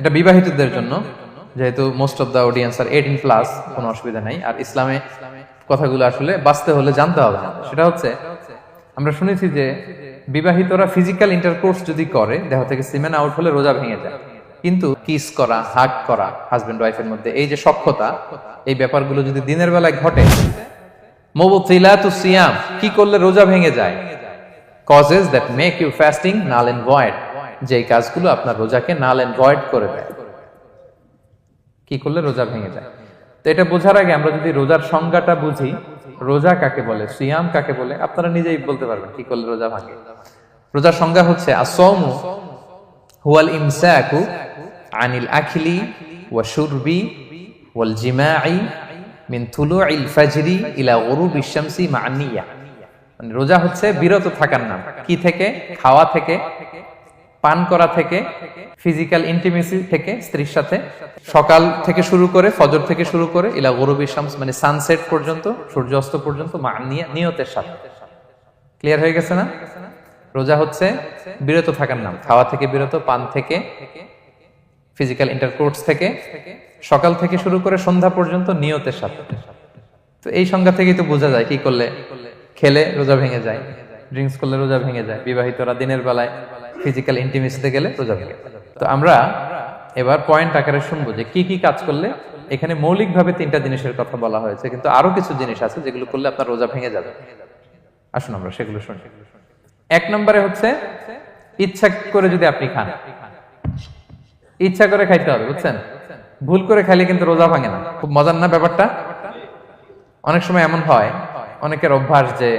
এটা বিবাহিতদের জন্য, যেহেতু most of the audience are eighteen plus কোনো অসুবিধা নাই। আর ইসলামে কথাগুলো আসলে বাঁচতে হলে জানতে হবে। সেটা হচ্ছে, আমরা শুনেছি যে বিবাহিতরা ফিজিক্যাল ইন্টারকোর্স যদি করে, দেহ থেকে সিমেন আউট হলে রোজা ভেঙে যায়। কিন্তু কিস করা হাগ করা হাজবেন্ড ওয়াইফের মধ্যে এই যে সক্ষতা এই ব্যাপারগুলো যদি দিনের বেলায় ঘটে সিয়াম, কি করলে রোজা ভেঙে যায়? Causes that make you fasting null and void যে কাজগুলো আপনার রোজাকে নাল এন্ড ভয়েড করে দেয়। কি করলে রোজা ভেঙে যায়? তো এটা বোঝার আগে আমরা যদি রোজার সংজ্ঞাটা বুঝি, রোজা কাকে বলে, সিয়াম কাকে বলে, আপনারা নিজেই বলতে পারবেন কি করলে রোজা ভাঙে। রোজার সংজ্ঞা হচ্ছে আসৌমু হুয়াল ইমসাকু আনিল আখিলি ওয়া শুরবি ওয়াল জিমাই মিন তুলুইল ফাজরি ইলা গুরুবি শামসি মানিয়া মানে রোজা হচ্ছে বিরত থাকার নাম। কি থেকে? খাওয়া থেকে। পান করা থেকে ফিজিক্যাল ইন্টিমেসি থেকে স্ত্রীর সাথে, সকাল থেকে শুরু করে, ফজর থেকে শুরু করে, ইলা গরুবি শামস মানে সানসেট পর্যন্ত, সূর্যাস্ত পর্যন্ত নিয়তের সাথে। ক্লিয়ার হয়ে গেছে না? রোজা হচ্ছে বিরত থাকার নাম। খাওয়া থেকে বিরত, পান থেকে ফিজিক্যাল ইন্টারকোর্স থেকে, সকাল থেকে শুরু করে সন্ধ্যা পর্যন্ত নিয়তের সাথে। তো এই সংজ্ঞা থেকেই তো বোঝা যায় কি করলে খেলে রোজা ভেঙে যায় ড্রিঙ্কস করলে রোজা ভেঙে যায়, বিবাহিতরা দিনের বেলায় ফিজিক্যাল ইন্টিমেসিতে গেলে রোজা ভেঙে তো আমরা এবার পয়েন্ট আকারে শুনব যে কি কি কাজ করলে এখানে মৌলিকভাবে তিনটা জিনিসের কথা বলা হয়েছে, কিন্তু আরও কিছু জিনিস আছে যেগুলো করলে আপনার রোজা ভেঙে যাবে। আসুন আমরা সেগুলো শুনি। এক নম্বরে হচ্ছে ইচ্ছা করে যদি আপনি খান। ইচ্ছা করে খাইতে হবে, বুঝছেন? ভুল করে খাইলে কিন্তু রোজা ভাঙে না। খুব মজার না ব্যাপারটা? অনেক সময় এমন হয়, অনেকের অভ্যাস যে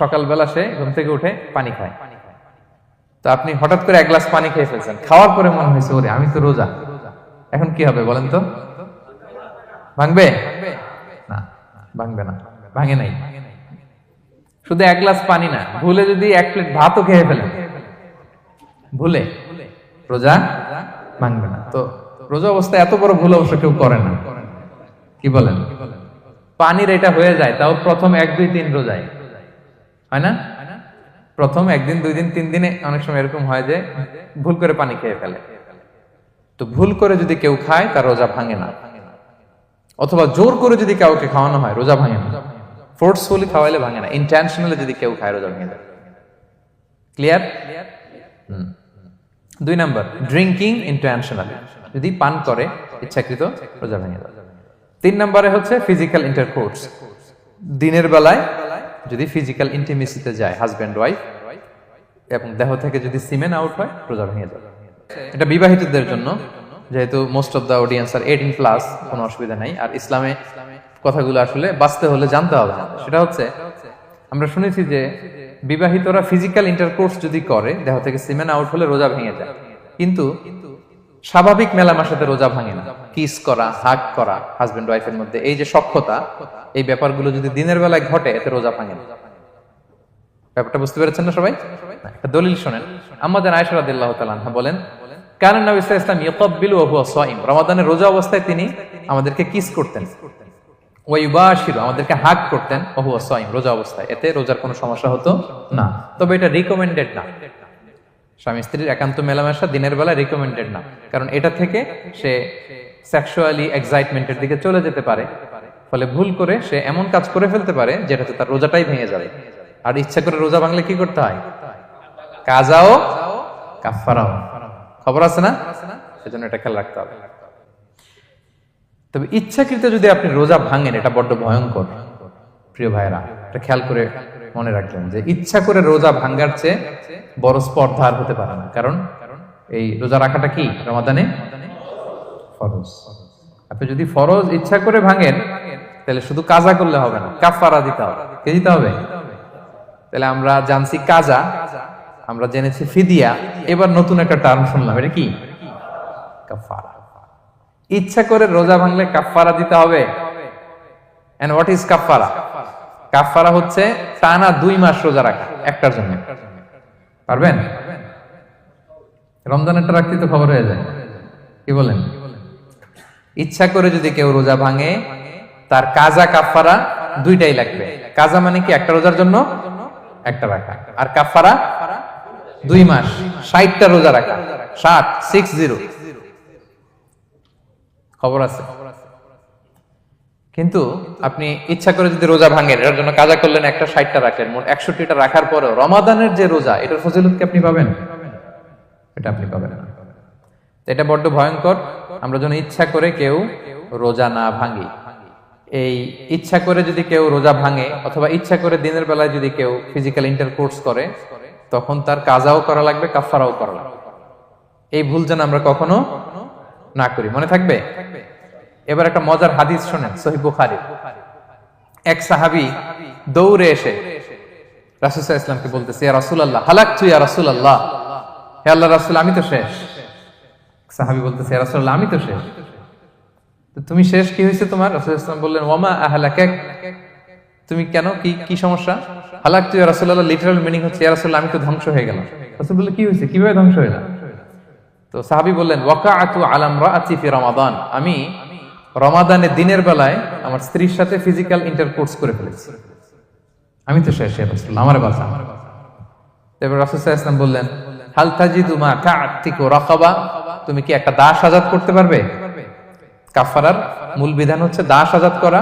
সকালবেলা সে ঘুম থেকে উঠে পানি খায়। আপনি হঠাৎ করে এক গ্লাস পানি খেয়ে ফেলছেন। খাওয়ার পরে মনে হয়েছে, ওরে, আমি তো রোজা। এখন কি হবে বলেন তো? ভাঙবে? না ভাঙবে না। ভাঙে নাই। শুধু এক গ্লাস পানি না, ভুলে যদি এক প্লেট ভাতও খেয়ে ফেলেন। ভুলে? রোজা? ভাঙবে না। তো রোজা অবস্থায় এত বড় ভুল অবশ্য কেউ করে না। কি বলেন? পানির এটা হয়ে যায়, তাও প্রথম এক, দুই, তিন রোজায়। হয় না? প্রথম একদিন, দুই দিন, তিন দিনে অনেক সময় এরকম হয় যে ভুল করে পানি খেয়ে ফেলে। তো ভুল করে যদি কেউ খায়, তার রোজা ভাঙে না। অথবা জোর করে যদি কাউকে খাওয়ানো হয়, রোজা ভাঙে না। ফোর্সফুলি খাওয়াইলে ভাঙে না। ইন্টেনশনালি যদি কেউ খায়, রোজা ভেঙে যায় ক্লিয়ার দুই নাম্বার ড্রিঙ্কিং ইন্টেনশনালি যদি পান করে, ইচ্ছাকৃত, রোজা ভেঙে যায় তিন নম্বরে হচ্ছে ফিজিক্যাল ইন্টারকোর্স দিনের বেলায় যদি ফিজিক্যাল ইন্টিমেসিতে যায় হাজব্যান্ড ওয়াইফ এবং দেহ থেকে যদি সিমেন আউট হয়, রোজা ভেঙে যাবে। এটা বিবাহিতদের জন্য, যেহেতু most of the audience are eighteen plus কোনো অসুবিধা নাই। আর ইসলামে কথাগুলো আসলে বাঁচতে হলে জানতে হবে। সেটা হচ্ছে, আমরা শুনেছি যে বিবাহিতরা ফিজিক্যাল ইন্টারকোর্স যদি করে, দেহ থেকে সিমেন আউট হলে রোজা ভেঙে যায়। কিন্তু স্বাভাবিক মেলামের সাথে রোজা ভাঙে না। কিস করা হাগ করা হাজবেন্ড ওয়াইফের মধ্যে এই যে সক্ষতা এই ব্যাপারগুলো যদি দিনের বেলায় ঘটে এতে রোজা ভাঙে না। ব্যাপারটা বুঝতে পেরেছেন না সবাই? একটা দলিল শোনেন। আমাদের রাদিয়াল্লাহু তাআলা আনহা বলেন কারণ নবী ওয়া হুয়া সাইম রমাদানের রোজা অবস্থায় তিনি আমাদেরকে কিস করতেন। ওয়া ইউবাশিরু আমাদেরকে হাগ করতেন ওয়া হুয়া সাইম রোজা অবস্থায়। এতে রোজার কোনো সমস্যা হতো না। তবে এটা রিকমেন্ডেড না। স্বামী স্ত্রীর একান্ত মেলামেশা দিনের বেলা রিকমেন্ডেড না। কারণ এটা থেকে সে সেক্সুয়ালি এক্সাইটমেন্টের দিকে চলে যেতে পারে। ফলে ভুল করে সে এমন কাজ করে ফেলতে পারে যেটাতে তার রোজাটাই ভেঙে যাবে। আর ইচ্ছা করে রোজা ভাঙলে কি করতে হয়? কাজাও কাফারাও খবর আছে না? সেজন্য এটা খেয়াল রাখতে হবে। তবে ইচ্ছাকৃত যদি আপনি রোজা ভাঙেন, এটা বড্ড ভয়ঙ্কর। প্রিয় ভাইরা এটা খেয়াল করে মনে রাখবেন যে ইচ্ছা করে রোজা ভাঙ্গার চেয়ে বড় স্পর্ধা আর হতে পারে না। কারণ এই রোজা রাখাটা কি? রমাদানে ফরজ। আপনি যদি ফরজ ইচ্ছা করে ভাঙেন, তাহলে শুধু কাজা করলে হবে না কাফারা দিতে হবে। কে দিতে হবে? তাহলে আমরা জানছি কাজা, আমরা জেনেছি ফিদিয়া, এবার নতুন একটা টার্ম শুনলাম, এটা কি? কাফারা ইচ্ছা করে রোজা ভাঙলে কাফারা দিতে হবে। এন্ড হোয়াট ইজ কাফারা কাফারা হচ্ছে টানা দুই মাস রোজা রাখা, একটার জন্য। পারবেন? রমজানেরটা রাখতে তো খবর হয়ে যায়। কি বলেন? ইচ্ছা করে যদি কেউ রোজা ভাঙে, তার কাজা কাফারা দুইটাই লাগবে। কাজা মানে কি? একটা রোজার জন্য, একটা রাখা। আর কাফারা দুই মাস, ষাটটা রোজা রাখা। সাত সিক্স জিরো খবর আছে? কিন্তু আপনি ইচ্ছা করে যদি রোজা ভাঙেন, এটার জন্য কাজা করলেন একটা, ষাটটা রাখলেন, মোট একষট্টিটা রাখার পরেও রমাদানের যে রোজা, এটার ফজিলত কি আপনি পাবেন? এটা আপনি পাবেন না। এটা বড্ড ভয়ঙ্কর। আমরা যেন ইচ্ছা করে কেউ রোজা না ভাঙি। এই ইচ্ছা করে যদি কেউ রোজা ভাঙে, অথবা ইচ্ছা করে দিনের বেলায় যদি কেউ ফিজিক্যাল ইন্টারকোর্স করে, তখন তার কাজাও করা লাগবে কাফারাও করা লাগবে। এই ভুল যেন আমরা কখনো না করি। মনে থাকবে? এবার একটা মজার হাদিস শোনেন সহি বুখারি। এক সাহাবি দৌড়ে এসে রাসুসাহ ইসলামকে বলতেছে, ইয়া রাসূলুল্লাহ, হালাকতু ইয়া রাসূলুল্লাহ? হে আল্লাহ রাসূল, আমি তো শেষ। সাহাবি বলতেছে, ইয়া রাসূলুল্লাহ, আমি তো শেষ। তুমি শেষ কি হয়েছে তোমার? রাসূল ইসলাম বললেন ওয়ামা আহলাকাক। তুমি কেন? কি কি সমস্যা? হালাকতু ইয়া রাসূলুল্লাহ লিটারাল মিনিং হচ্ছে, ইয়া আমি তো ধ্বংস হয়ে গেলাম। রাসূল বললেন, কি হয়েছে? কীভাবে ধ্বংস হইলাম তো সাহাবি বললেন, ওয়াকাআতু আলাম রাআতি ফি রমাদান। আমি রমাদানের দিনের বেলায় আমার স্ত্রীর সাথে ফিজিক্যাল ইন্টারকোর্স করে ফেলেছি। আমি তো শেষ রাসূলুল্লাহ আমার বাসা এবার রাসূল সাল্লাল্লাহু আলাইহি বললেন, হাল তাজিদু মা কাআতিকু রাকাবা? তুমি কি একটা দাস আজাদ করতে পারবে? কাফারার মূল বিধান হচ্ছে দাস আজাদ করা,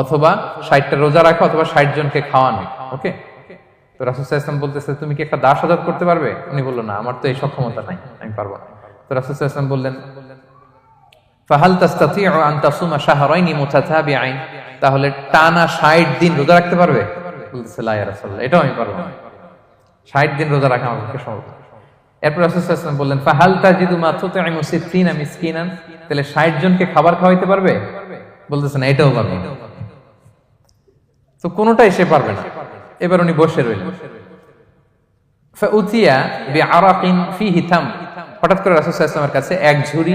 অথবা ষাটটা রোজা রাখা, অথবা ষাট জনকে খাওয়ানো, ওকে? তো রাসুল ইসলাম বলতেছে, তুমি কি একটা দাস আজাদ করতে পারবে? উনি বলল, না, আমার তো এই সক্ষমতা নাই, আমি পারব না। তো রাসুল ইসলাম বললেন ফাহাল তাস্তাতিউ আন তাসুমা শাহরাইনি মুতাতাবিআইন। তাহলে টানা 60 দিন রোজা রাখতে পারবে? বলতেছে, লা ইয়া এটাও আমি পারব না। 60 দিন রোজা রাখা আমার পক্ষে সম্ভব এরপর রাসূল সাল্লাল্লাহু আলাইহি ওয়াসাল্লাম বললেন, ফাহাল তাজিদু মা তুতঈমু সিত্তিনা মিসকিনান। তাহলে 60 জনকে খাবার খাওয়াইতে পারবে? বলতেছে, না, এটাও পারবে। তো কোনোটাই সে পারবে না। এবার উনি বসে রইলেন। ফাউতিয়া বিআরাকিন ফিহি থাম হঠাৎ করে রাসূল ওয়াসাল্লামের কাছে এক ঝুড়ি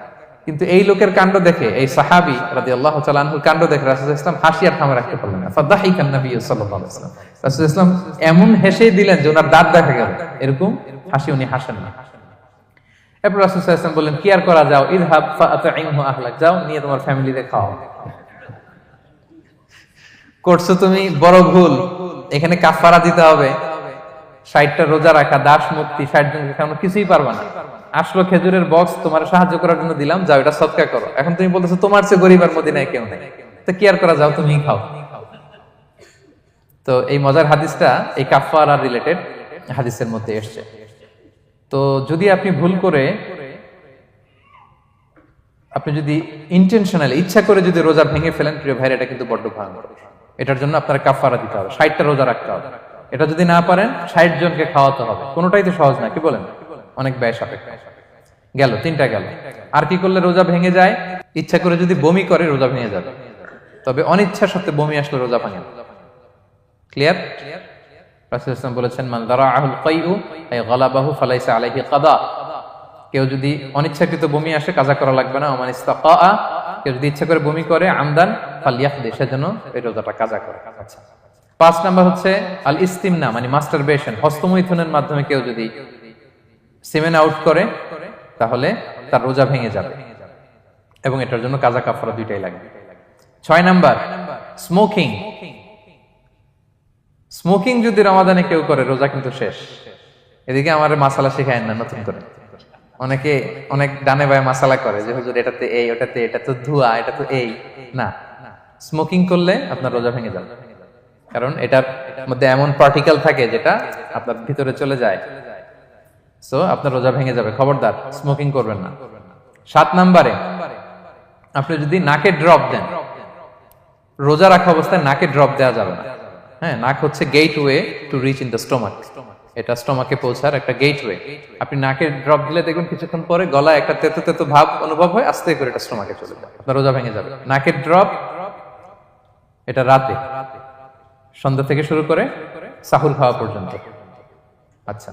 কিন্তু এই লোকের কাণ্ড দেখে, এই সাহাবি তাআলা আনহুর কাণ্ড দেখে রাসূল ইসলাম হাসি আর থামে রাখতে পারলেন না আলাইহি ওয়াসাল্লাম। ইসলাম এমন হেসেই দিলেন যে ওনার দাঁত দেখা গেল। এরকম হাসি উনি হাসেন না। এরপর রাসূল কি আর করা যাও? আহলাক, যাও, নিয়ে তোমার খাও করছ তুমি? বড় ভুল। এখানে কাফারা দিতে হবে। ষাটটা রোজা রাখা, দাস মুক্তি, ষাট খাওয়ানো কিছুই পারবা না। আসলো খেজুরের বক্স তোমার সাহায্য করার জন্য দিলাম, যাও, এটা সৎকার করো। এখন তুমি বলতেছো, তোমার চেয়ে গরিব আর মদিনায় কেউ নেই। তো কি আর করা যাও তুমি খাও। তো এই মজার হাদিসটা এই কাফারা রিলেটেড হাদিসের মধ্যে এসছে। তো যদি আপনি ভুল করে, আপনি যদি ইন্টেনশনালি ইচ্ছা করে যদি রোজা ভেঙে ফেলেন, প্রিয় ভাইরা এটা কিন্তু বড্ড ভয়ঙ্কর। এটার জন্য আপনার কাফারা দিতে হবে, ষাটটা রোজা রাখতে হবে। এটা যদি না পারেন, ষাট জনকে খাওয়াতে হবে। কোনোটাই তো সহজ না, কি বলেন? অনেক ব্যয় সাপেক্ষ। গেল, তিনটা গেল। আর কি করলে রোজা ভেঙে যায়? ইচ্ছা করে যদি বমি করে, রোজা ভেঙে যাবে। তবে অনিচ্ছা সত্ত্বে বমি আসলে রোজা ভাঙে ক্লিয়ার বলেছেন, মান দারাআহুল কাইউ আই গালাবাহু আলাইহি কাদা। কেউ যদি অনিচ্ছাকৃত বমি আসে, কাজা করা লাগবে না। ইস্তাকা কেউ যদি ইচ্ছা করে বমি করে, আমদান ফালিয়াখদি সেজন্য এই রোজাটা কাজা করে। আচ্ছা পাঁচ নাম্বার হচ্ছে আল ইস্তিমনা মানে মাস্টারবেশন হস্তমৈথুনের মাধ্যমে কেউ যদি সিমেন আউট করে, তাহলে তার রোজা ভেঙে যাবে। এবং এটার জন্য কাজা কাফারা দুইটাই লাগবে ছয় নাম্বার স্মোকিং স্মোকিং যদি রমাদানে কেউ করে, রোজা কিন্তু শেষ। এদিকে আমার মাসালা শেখায় না, নতুন করে। অনেকে অনেক ডানে বায়ে মাসালা করে যে, হুজুর, এটাতে এই, ওটাতে এটা তো ধোয়া এটা তো এই। না। স্মোকিং করলে আপনার রোজা ভেঙে যাবে। কারণ এটার মধ্যে এমন পার্টিকেল থাকে যেটা আপনার ভিতরে চলে যায়। সো আপনার রোজা ভেঙে যাবে। খবরদার স্মোকিং করবেন না। সাত নাম্বারে, আপনি যদি নাকে ড্রপ দেন, রোজা রাখা অবস্থায় নাকে ড্রপ দেওয়া যাবে না। হ্যাঁ নাক হচ্ছে gateway to reach in the stomach এটা স্টোমাকে পৌঁছার একটা গেট ওয়ে আপনি নাকে ড্রপ দিলে দেখবেন কিছুক্ষণ পরে গলায় একটা তেতো তেতো ভাব অনুভব হয়, আস্তে করে এটা স্টোমাকে চলে যায়। আপনার রোজা ভেঙে যাবে। নাকের ড্রপ এটা রাতে। সন্ধ্যা থেকে শুরু করে সাহুর খাওয়া পর্যন্ত। আচ্ছা।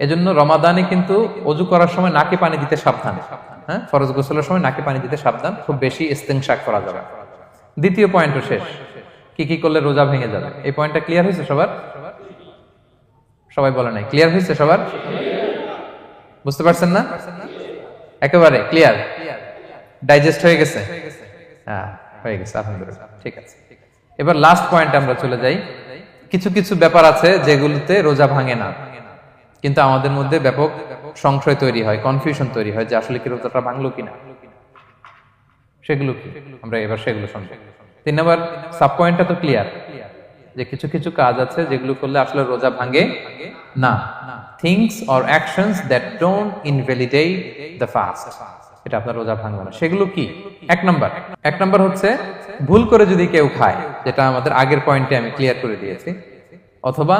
এজন্য রমাদানে কিন্তু অজু করার সময় নাকে পানি দিতে সাবধান। হ্যাঁ? ফরজ গোসলের সময় নাকে পানি দিতে সাবধান। খুব বেশি ইস্তেংশাক করা যাবে দ্বিতীয় পয়েন্টও শেষ। কি কি করলে রোজা ভেঙে যাবে? এই পয়েন্টটা ক্লিয়ার হয়েছে সবার? সবাই বলে নাই। ক্লিয়ার হয়েছে সবার? বুঝতে পারছেন না? একেবারে ক্লিয়ার ডাইজেস্ট হয়ে গেছে? হ্যাঁ হয়ে গেছে, আলহামদুলিল্লাহ। ঠিক আছে। এবার লাস্ট পয়েন্ট আমরা চলে যাই। কিছু কিছু ব্যাপার আছে যেগুলোতে রোজা ভাঙে না। কিন্তু আমাদের মধ্যে ব্যাপক সংশয় তৈরি হয় কনফিউশন তৈরি হয় যে আসলে কি রোজাটা ভাঙলো কিনা। সেগুলো কি? আমরা এবার সেগুলো শুনব। তিন নম্বর সাব পয়েন্টটা তো ক্লিয়ার যে কিছু কিছু কাজ আছে যেগুলো করলে আসলে রোজা ভাঙে না। Things or actions that don't invalidate the fast এটা আপনার রোজা ভাঙবে না। সেগুলো কি? এক নম্বর। এক নম্বর হচ্ছে, ভুল করে যদি কেউ খায়, যেটা আমাদের আগের পয়েন্টে আমি ক্লিয়ার করে দিয়েছি, অথবা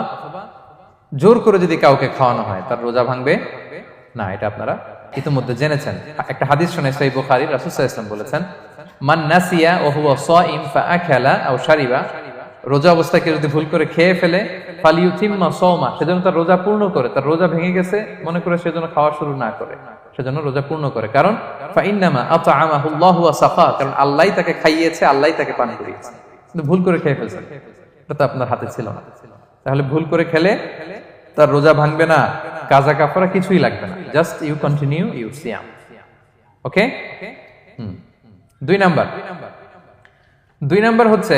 জোর করে যদি কাউকে খাওয়ানো হয়, তার রোজা ভাঙবে না, এটা আপনারা ইতিমধ্যে জেনেছেন। একটা হাদিস শুনে সেই বুখারী রাসূলুল্লাহ ইসলাম বলেছেন, মান নাসিয়া ও হুয়া সাইম ফাআকালা আও শারিবা রোজা অবস্থায় যদি ভুল করে খেয়ে ফেলে, ফালিউতিম্মা সাওমা সেজন্য তার রোজা পূর্ণ করে, তার রোজা ভেঙে গেছে, মনে করে সেজন্য খাওয়া শুরু না করে সেজন্য রোজা পূর্ণ করে। কারণ, ফাইন্নামা আতআমাহুল্লাহু ওয়া সাফা কারণ আল্লাহই তাকে খাইয়েছে, আল্লাহই তাকে পান করিয়েছে। কিন্তু ভুল করে খেয়ে ফেলছে। এটা তো আপনার হাতে ছিল না। তাহলে ভুল করে খেলে তার রোজা ভাঙবে না কাজা কাপড়া কিছুই লাগবে না। জাস্ট ইউ কন্টিনিউ ইউ সিয়াম ওকে দুই নাম্বার। দুই নাম্বার হচ্ছে